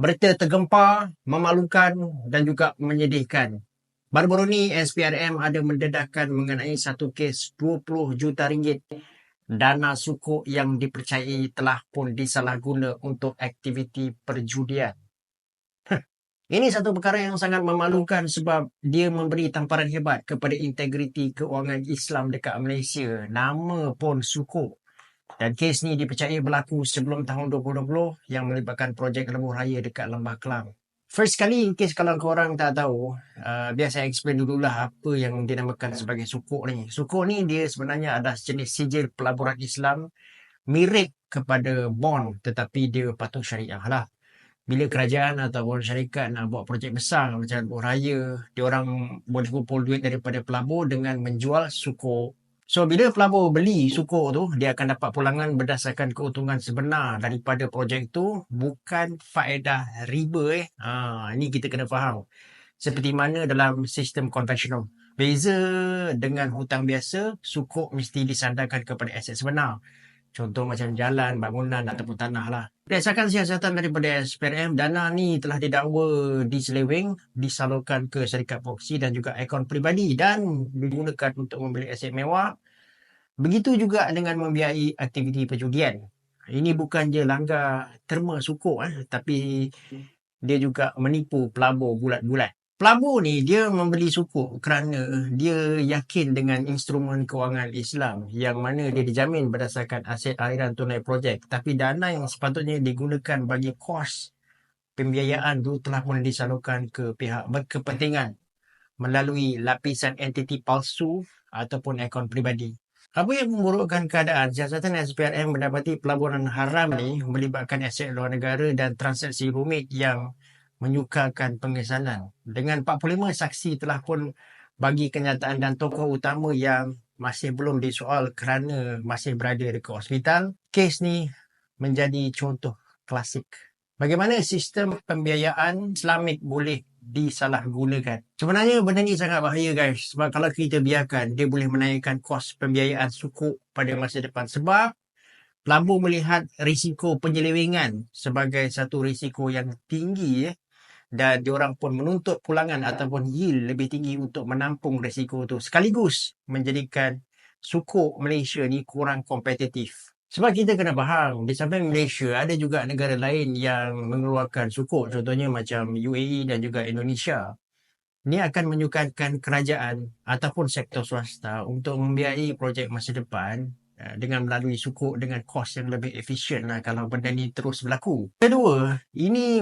berita tergempar, memalukan dan juga menyedihkan. Baru-baru ni SPRM ada mendedahkan mengenai satu kes 20 juta ringgit dana sukuk yang dipercayai telah pun disalahguna untuk aktiviti perjudian. Ini satu perkara yang sangat memalukan sebab dia memberi tamparan hebat kepada integriti keuangan Islam dekat Malaysia. Nama pun sukuk. Dan kes ni dipercayai berlaku sebelum tahun 2020 yang melibatkan projek Lebuh Raya dekat Lembah Kelang. First kali, in case kalau korang tak tahu, uh, biar saya explain dululah apa yang dinamakan sebagai sukuk ni. Sukuk ni dia sebenarnya ada jenis sijil pelaburan Islam mirip kepada bond tetapi dia patuh syariah lah bila kerajaan ataupun syarikat nak buat projek besar macam Lebuh Raya, dia orang boleh kumpul duit daripada pelabur dengan menjual sukuk. So bila pelabur beli sukuk tu, dia akan dapat pulangan berdasarkan keuntungan sebenar daripada projek tu, bukan faedah riba eh. Ha, ini kita kena faham. Seperti mana dalam sistem konvensional. Beza dengan hutang biasa, sukuk mesti disandarkan kepada aset sebenar. Contoh macam jalan, bangunan ataupun tanah lah. Berdasarkan siasatan daripada SPRM, dana ni telah didakwa diseleweng, disalurkan ke syarikat proksi dan juga akaun peribadi dan digunakan untuk membeli aset mewah. Begitu juga dengan membiayai aktiviti perjudian. Ini bukan je langgar terma sukuk, eh, tapi dia juga menipu pelabur bulat-bulat. Pelabur ni dia membeli sukuk kerana dia yakin dengan instrumen kewangan Islam yang mana dia dijamin berdasarkan aset aliran tunai projek. Tapi dana yang sepatutnya digunakan bagi kos pembiayaan tu telah pun disalurkan ke pihak berkepentingan melalui lapisan entiti palsu ataupun akaun peribadi. Apa yang memburukkan keadaan? Siasatan SPRM mendapati pelaburan haram ni melibatkan aset luar negara dan transaksi rumit yang menyukarkan pengesanan. Dengan 45 saksi telah pun bagi kenyataan dan tokoh utama yang masih belum disoal kerana masih berada dekat hospital, kes ni menjadi contoh klasik. Bagaimana sistem pembiayaan Islamik boleh disalahgunakan. Sebenarnya benda ni sangat bahaya guys. Sebab kalau kita biarkan, dia boleh menaikkan kos pembiayaan suku pada masa depan. Sebab pelabur melihat risiko penyelewengan sebagai satu risiko yang tinggi eh, dan diorang pun menuntut pulangan ataupun yield lebih tinggi untuk menampung risiko itu sekaligus menjadikan suku Malaysia ni kurang kompetitif. Sebab kita kena faham, di samping Malaysia ada juga negara lain yang mengeluarkan suku, contohnya macam UAE dan juga Indonesia. Ini akan menyukarkan kerajaan ataupun sektor swasta untuk membiayai projek masa depan eh, dengan melalui suku dengan kos yang lebih efisien lah kalau benda ni terus berlaku. Kedua, ini